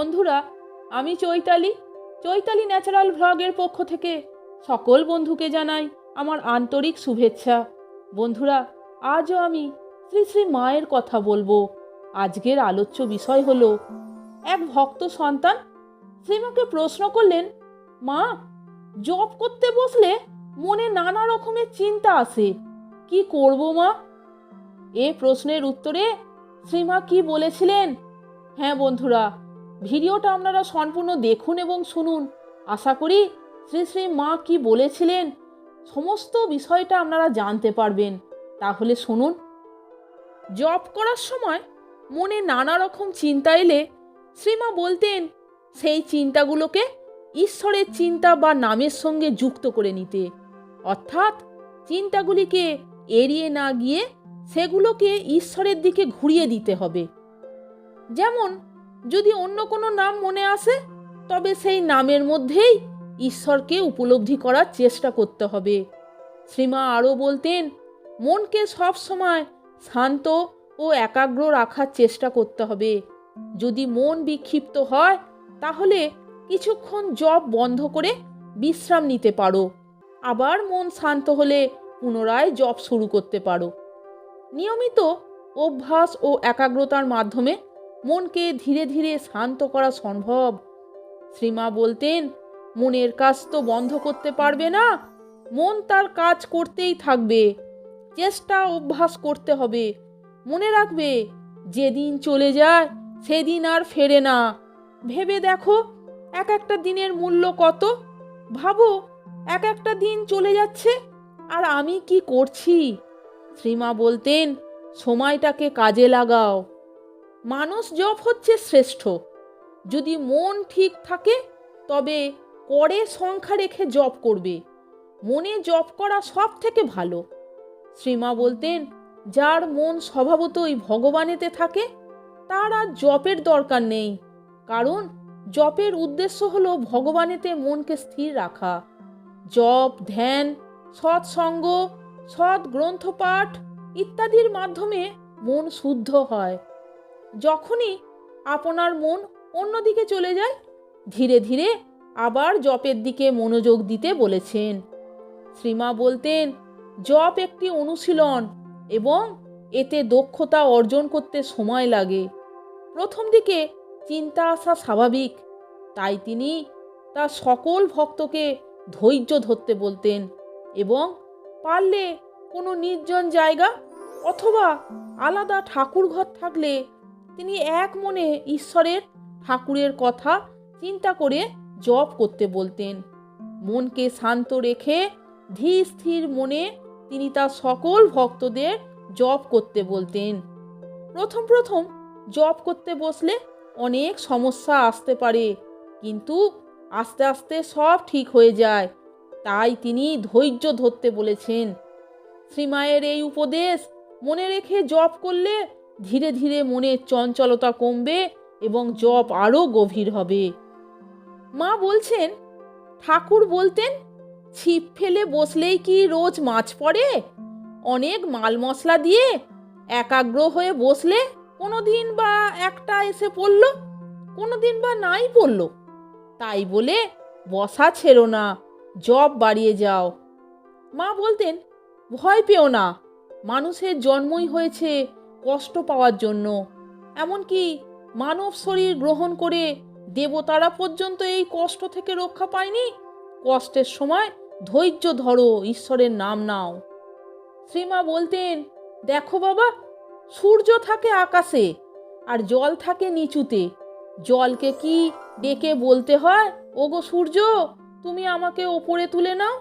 বন্ধুরা, আমি চৈতালি। চৈতালি ন্যাচারাল ভ্লগের পক্ষ থেকে সকল বন্ধুকে জানাই আমার আন্তরিক শুভেচ্ছা। বন্ধুরা, আজও আমি শ্রী শ্রী মায়ের কথা বলব। আজকের আলোচ্য বিষয় হলো, এক ভক্ত সন্তান শ্রীমাকে প্রশ্ন করলেন, মা জব করতে বসলে মনে নানা রকমের চিন্তা আসে। কি করব মা? এ প্রশ্নের উত্তরে শ্রীমা কি বলেছিলেন? হ্যাঁ বন্ধুরা ভিডিওটা আপনারা সম্পূর্ণ দেখুন এবং শুনুন। আশা করি শ্রী শ্রী মা কি বলেছিলেন? সমস্ত বিষয়টা আপনারা জানতে পারবেন। তাহলে শুনুন। জব করার সময় মনে নানা রকম চিন্তা এলে শ্রীমা বলতেন, সেই চিন্তাগুলোকে ঈশ্বরের চিন্তা বা নামের সঙ্গে যুক্ত করে নিতে। অর্থাৎ চিন্তাগুলিকে এড়িয়ে না গিয়ে সেগুলোকে ঈশ্বরের দিকে ঘুরিয়ে দিতে হবে। যেমন যদি অন্য কোনো নাম মনে আসে, তবে সেই নামের মধ্যেই ঈশ্বরকে উপলব্ধি করার চেষ্টা করতে হবে। শ্রীমা আরও বলতেন, মনকে সব সময় শান্ত ও একাগ্র রাখার চেষ্টা করতে হবে। যদি মন বিক্ষিপ্ত হয়, তাহলে কিছুক্ষণ জব বন্ধ করে বিশ্রাম নিতে পারো। আবার মন শান্ত হলে পুনরায় জব শুরু করতে পারো। নিয়মিত অভ্যাস ও একাগ্রতার মাধ্যমে মনকে ধীরে ধীরে শান্ত করা সম্ভব। শ্রীমা বলতেন, মনের কাজ তো বন্ধ করতে পারবে না, মন তার কাজ করতেই থাকবে, চেষ্টা অভ্যাস করতে হবে। মনে রাখবে, যেদিন চলে যায়, সেদিন আর ফেরে না। ভেবে দেখো, এক একটা দিনের মূল্য কত? ভাবো, এক একটা দিন চলে যাচ্ছে, আর আমি কি করছি? শ্রীমা বলতেন, সময়টাকে কাজে লাগাও। মানুষ জব হচ্ছে শ্রেষ্ঠ। যদি মন ঠিক থাকে, তবে করে সংখ্যা রেখে জব করবে। মনে জব করা সব থেকে ভালো। শ্রীমা বলতেন, যার মন স্বভাবতই ভগবানেতে থাকে, তার আর জপের দরকার নেই। কারণ জপের উদ্দেশ্য হলো ভগবানেতে মনকে স্থির রাখা। জপ, ধ্যান, সৎসঙ্গ, সৎ গ্রন্থপাঠ ইত্যাদির মাধ্যমে মন শুদ্ধ হয়। যখনই আপনার মন অন্যদিকে চলে যায়, ধীরে ধীরে আবার জপের দিকে মনোযোগ দিতে বলেছেন। শ্রীমা বলতেন, জপ একটি অনুশীলন এবং এতে দক্ষতা অর্জন করতে সময় লাগে। প্রথম দিকে চিন্তা আসা স্বাভাবিক, তাই তিনি তার সকল ভক্তকে ধৈর্য ধরতে বলতেন এবং পারলে কোনো নির্জন জায়গা অথবা আলাদা ঠাকুর ঘর থাকলে তিনি এক মনে ঈশ্বরের ঠাকুরের কথা চিন্তা করে জপ করতে বলতেন। মনকে শান্ত রেখে ধীর স্থির মনে তিনি তার সকল ভক্তদের জপ করতে বলতেন। প্রথম প্রথম জপ করতে বসলে অনেক সমস্যা আসতে পারে, কিন্তু আস্তে আস্তে সব ঠিক হয়ে যায়। তাই তিনি ধৈর্য ধরতে বলেছেন। শ্রীমায়ের এই উপদেশ মনে রেখে জপ করলে ধীরে ধীরে মনের চঞ্চলতা কমবে এবং জপ আরও গভীর হবে। মা বলছেন, ঠাকুর বলতেন, ছিপ ফেলে বসলেই কি রোজ মাছ পড়ে? অনেক মাল মশলা দিয়ে একাগ্র হয়ে বসলে কোনো দিন বা একটা এসে পড়ল কোনো দিন বা নাই পড়ল। তাই বলে বসা ছেড়ো না জব বাড়িয়ে যাও। মা বলতেন, ভয় পেও না, মানুষের জন্মই হয়েছে কষ্ট পাওয়ার জন্য, এমনকি মানব শরীর গ্রহণ করে দেবতারা পর্যন্ত এই কষ্ট থেকে রক্ষা পায়নি? কষ্টের সময় ধৈর্য ধরো, ঈশ্বরের নাম নাও। শ্রীমা বলতেন, দেখো বাবা, সূর্য থাকে আকাশে আর জল থাকে নিচুতে। জলকে কি ডেকে বলতে হয়? ওগো সূর্য, তুমি আমাকে ওপরে তুলে নাও।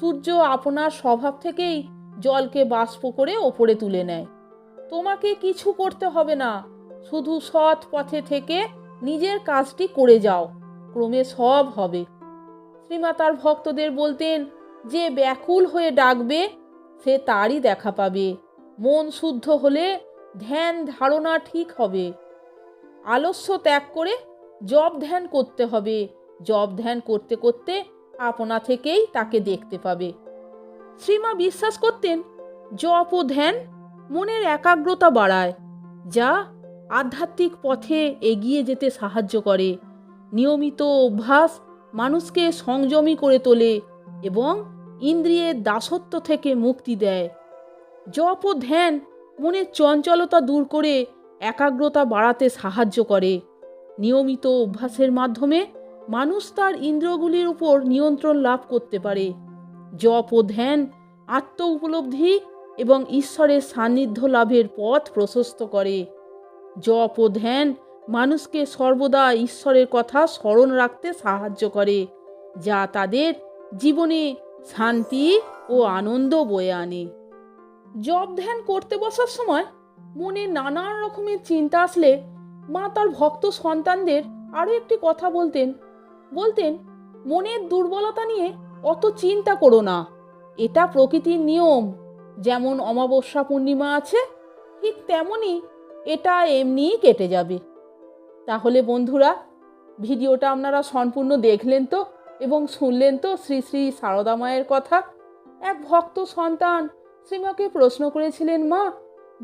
সূর্য আপনার স্বভাব থেকেই জলকে বাষ্প করে ওপরে তুলে নেয়। তোমাকে কিছু করতে হবে না। শুধু সৎ পথে থেকে নিজের কাজটি করে যাও। ক্রমে সব হবে। শ্রীমা তার ভক্তদের বলতেন, যে ব্যাকুল হয়ে ডাকবে, সে তারই দেখা পাবে। মন শুদ্ধ হলে ধ্যান ধারণা ঠিক হবে। আলস্য ত্যাগ করে জব ধ্যান করতে হবে। জব ধ্যান করতে করতে আপনা থেকেই তাকে দেখতে পাবে। শ্রীমা বিশ্বাস করতেন জপ ও ধ্যান মনের একাগ্রতা বাড়ায়, যা আধ্যাত্মিক পথে এগিয়ে যেতে সাহায্য করে। নিয়মিত অভ্যাস মানুষকে সংযমী করে তোলে এবং ইন্দ্রিয়ের দাসত্ব থেকে মুক্তি দেয়। জপ ও ধ্যান মনের চঞ্চলতা দূর করে একাগ্রতা বাড়াতে সাহায্য করে। নিয়মিত অভ্যাসের মাধ্যমে মানুষ তার ইন্দ্রিয়গুলির উপর নিয়ন্ত্রণ লাভ করতে পারে। জপ ও ধ্যান আত্ম উপলব্ধি এবং ঈশ্বরের সান্নিধ্য লাভের পথ প্রশস্ত করে। জপ ও ধ্যান মানুষকে সর্বদা ঈশ্বরের কথা স্মরণ রাখতে সাহায্য করে, যা তাদের জীবনে শান্তি ও আনন্দ বয়ে আনে। জপ ধ্যান করতে বসার সময় মনে নানান রকমের চিন্তা আসলে মা তার ভক্ত সন্তানদের আরও একটি কথা বলতেন। বলতেন, মনের দুর্বলতা নিয়ে অত চিন্তা করো না। এটা প্রকৃতির নিয়ম। যেমন অমাবস্যা পূর্ণিমা আছে, ঠিক তেমনই এটা এমনিই কেটে যাবে। তাহলে বন্ধুরা, ভিডিওটা আপনারা সম্পূর্ণ দেখলেন তো এবং শুনলেন তো শ্রী শ্রী সারদা মায়ের কথা? এক ভক্ত সন্তান শ্রীমাকে প্রশ্ন করেছিলেন, মা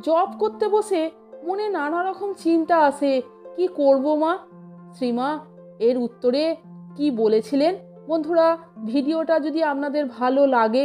জব করতে বসে মনে নানা রকম চিন্তা আসে, কি করব মা? শ্রীমা এর উত্তরে কি বলেছিলেন? বন্ধুরা, ভিডিওটা যদি আপনাদের ভালো লাগে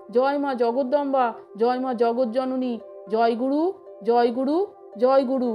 জয় মা জগদ্দম্বা জয় মা জগজ্জননী জয় গুরু জয় গুরু জয় গুরু।